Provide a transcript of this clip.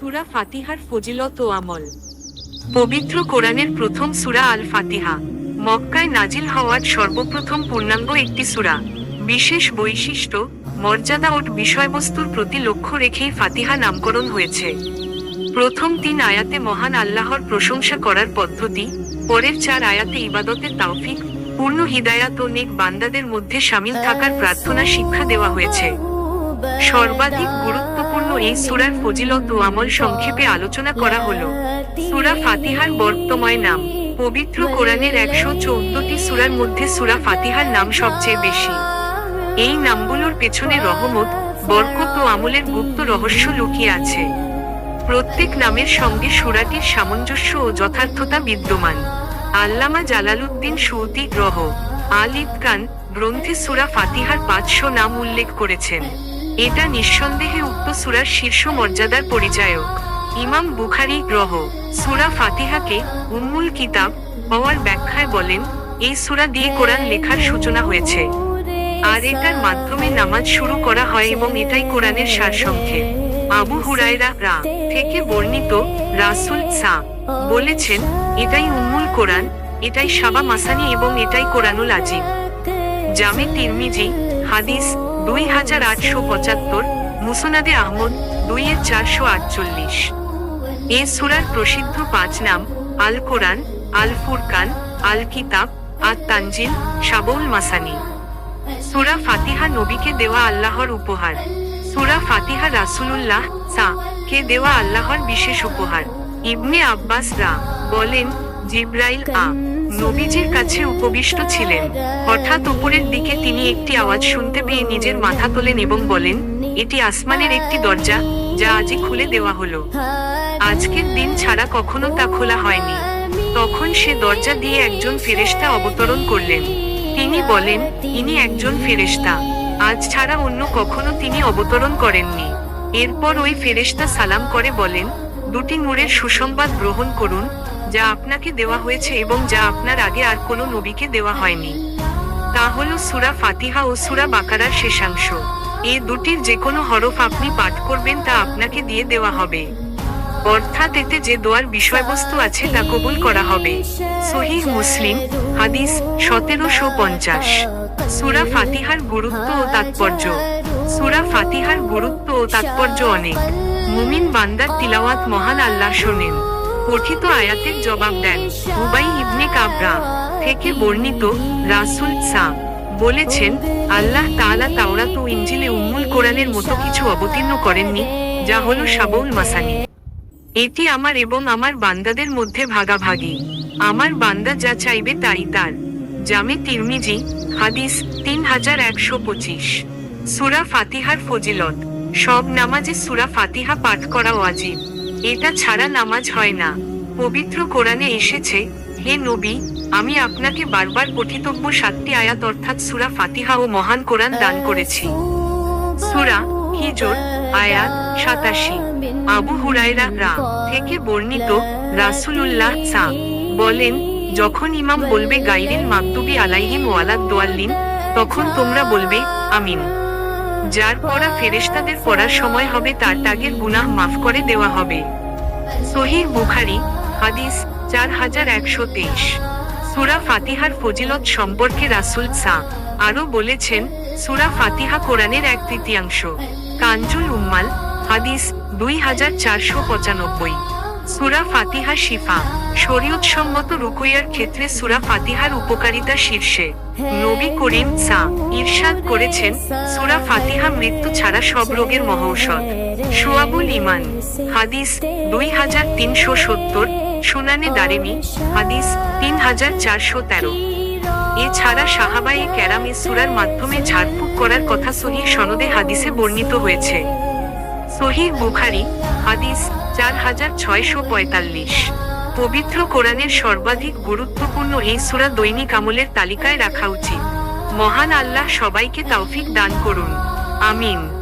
সুরা ফাতিহার ফজিলত ও আমল। পবিত্র কোরআনের প্রথম সুরা আল ফাতিহা। মক্কায় নাজিল হওয়ার সর্বপ্রথম পূর্ণাঙ্গ একটি সুরা। বিশেষ বৈশিষ্ট্য, মর্যাদা ও বিষয়বস্তুর প্রতি লক্ষ্য রেখেই ফাতিহা নামকরণ হয়েছে। প্রথম তিন আয়াতে মহান আল্লাহর প্রশংসা করার পদ্ধতি, পরের চার আয়াতে ইবাদতের তাওফিক পূর্ণ হিদায়াত ও নেক বান্দাদের মধ্যে সামিল থাকার প্রার্থনা শিক্ষা দেওয়া হয়েছে। সর্বাধিক গুরুত্বপূর্ণ এই সূরার ফজিলত ও আমল সংক্ষেপে আলোচনা করা হলো। সুরা ফাতিহার বর্তময় নাম। পবিত্র কোরআনের একশো চৌদ্দটি সুরার মধ্যে সুরা ফাতিহার নাম সবচেয়ে বেশি। এই নামগুলোর পেছনে রহমত, বরকত ও আমলের গুপ্ত রহস্য লুকিয়ে আছে। প্রত্যেক নামের সঙ্গে সুরাটির সামঞ্জস্য ও যথার্থতা বিদ্যমান। আল্লামা জালালউদ্দিন সুউতি গ্রহ, আল ইতকান গ্রন্থে সুরা ফাতিহার পাঁচশো নাম উল্লেখ করেছেন। এটা নিঃসন্দেহে উক্ত সুরার শীর্ষ মর্যাদার পরিচায়ক। ইমাম বুখারি গ্রহ। সুরা ফাতিহাকে উম্মুল কিতাব হওয়ার ব্যাখ্যায় বলেন, এই সুরা দিয়ে কোরআন লেখার সূচনা হয়েছে। আর এটার মাধ্যমে নামাজ শুরু করা হয় এবং এটাই কোরআনের সারসংক্ষেপ। আবু হুরায়রা রা থেকে বর্ণিত রাসুল সা বলেছেন, এটাই উম্মুল কোরআন, এটাই সাবা মাসানি এবং এটাই কোরআনুল আজিম। জামে তিরমিজি, হাদিস দুই হাজার আটশো পঁচাত্তর মুসনাদে আহমদ দুই এর চারশো আটচল্লিশ। এ সুরার প্রসিদ্ধ পাঁচ নাম আল কোরআন আল ফুরকান আল কিতাব আত তানজিল সাবউল মাসানি। সুরা ফাতিহা নবীকে দেওয়া আল্লাহর উপহার। সুরা ফাতিহা রাসূলুল্লাহ, সা, কে দেওয়া আল্লাহর বিশেষ উপহার। ইবনে আব্বাস রা বলেন, জিব্রাইল আ। নবীজির কাছে উপবিষ্ট ছিলেন। হঠাৎ উপরের দিকে তিনি একটি আওয়াজ শুনতে পেয়ে নিজের মাথা তোলেন এবং বলেন, এটি আসমানের একটি দরজা, যা আজই খুলে দেওয়া হলো। আজকের দিন ছাড়া কখনো তা খোলা হয়নি। তখন সে দরজা দিয়ে একজন ফেরেশতা অবতরণ করলেন। তিনি বলেন, ইনি একজন ফেরেশতা। আজ ছাড়া অন্য কখনো তিনি অবতরণ করেননি। এরপর ওই ফেরেশতা সালাম করে বলেন, দুটি নূরের সুসংবাদ গ্রহণ করুন যা আপনাকে দেওয়া হয়েছে এবং যা আপনার আগে আর কোনো নবীকে দেওয়া হয়নি। তা হল সুরা ফাতিহা ও সুরা বাকারার শেষাংশ। এ দুটির যে কোনো হরফ আপনি পাঠ করবেন তা আপনাকে দিয়ে দেওয়া হবে। অর্থাৎ এতে যে দোয়ার বিষয়বস্তু আছে তা কবুল করা হবে। সহিহ মুসলিম, হাদিস সতেরোশো পঞ্চাশ। সুরা ফাতিহার গুরুত্ব ও তাৎপর্য। সুরা ফাতিহার গুরুত্ব ও তাৎপর্য অনেক। মুমিন বান্দার তিলাওয়াত মহান আল্লাহ শোনেন। পঠিত আয়াতের জবাব দেন। উবাই ইবনে কাবরা থেকে বর্ণিত রাসুল সা বলেছেন, আল্লাহ তাআলা তাওরাত ও ইঞ্জিলে উম্মুল কোরআনের মতো কিছু অবতীর্ণ করেননি, যা হলো সাবউল মাসানি। এটি আমার এবং আমার বান্দাদের মধ্যে ভাগাভাগি। আমার বান্দা যা চাইবে তাই তার। জামে তিরমিজি, হাদিস তিন হাজার একশো পঁচিশ। সুরা ফাতিহার ফজিলত। সব নামাজে সুরা ফাতিহা পাঠ করা ওয়াজিব এটা ছাড়া নামাজ হয় না। পবিত্র কোরআনে এসেছে, হে নবী, আমি আপনাকে বারবার পঠিতব্য সাতটি আয়াত অর্থাৎ সুরা ফাতিহা ও মহান কোরআন দান করেছি। সুরা হিজর, আয়াত সাতাশি। আবু হুরায়রা রা থেকে বর্ণিত রাসূলুল্লাহ সা বলেন, যখন ইমাম বলবে, গাইরিল মাকতুবি আলাইহিম ওয়ালাদ দোয়াল্লিন, তখন তোমরা বলবে, আমিন। যার পড়া ফেরেশতাদের পড়ার সময় হবে, তার তাগের গুনাহ মাফ করে দেওয়া হবে। সহিহ বুখারি, হাদিস চার হাজার একশো তেইশ। সুরা ফাতিহার ফজিলত সম্পর্কে রাসুল সা আরও বলেছেন, সুরা ফাতিহা কোরআনের এক তৃতীয়াংশ। কাঞ্জুল উম্মাল, হাদিস দুই হাজার চারশো পঁচানব্বই। সুরা ফাতিহা শিফা, শরীয়তসম্মত রুকুইয়ার ক্ষেত্রে সুরা ফাতিহার উপকারিতা শীর্ষে। নবী করিম সা ইরশাদ করেছেন, সুরা ফাতিহা মৃত্যু ছাড়া সব রোগের মহৌষধ। সুয়াবুল ইমান হাদিস দুই হাজার তিনশো সত্তর, সুনানে দারেমি, হাদিস তিন হাজার চারশো তেরো। এছাড়া সাহাবায়ে ক্যারাম সুরার মাধ্যমে ঝাড়ফুঁক করার কথা সহি সনদে হাদিসে বর্ণিত হয়েছে। সহিহ বুখারি, হাদিস চার হাজার ছয়শো পঁয়তাল্লিশ। পবিত্র কোরআনের সর্বাধিক গুরুত্বপূর্ণ এই সুরা দৈনিক আমলের তালিকায় রাখা উচিত। মহান আল্লাহ সবাইকে তৌফিক দান করুন। আমিন।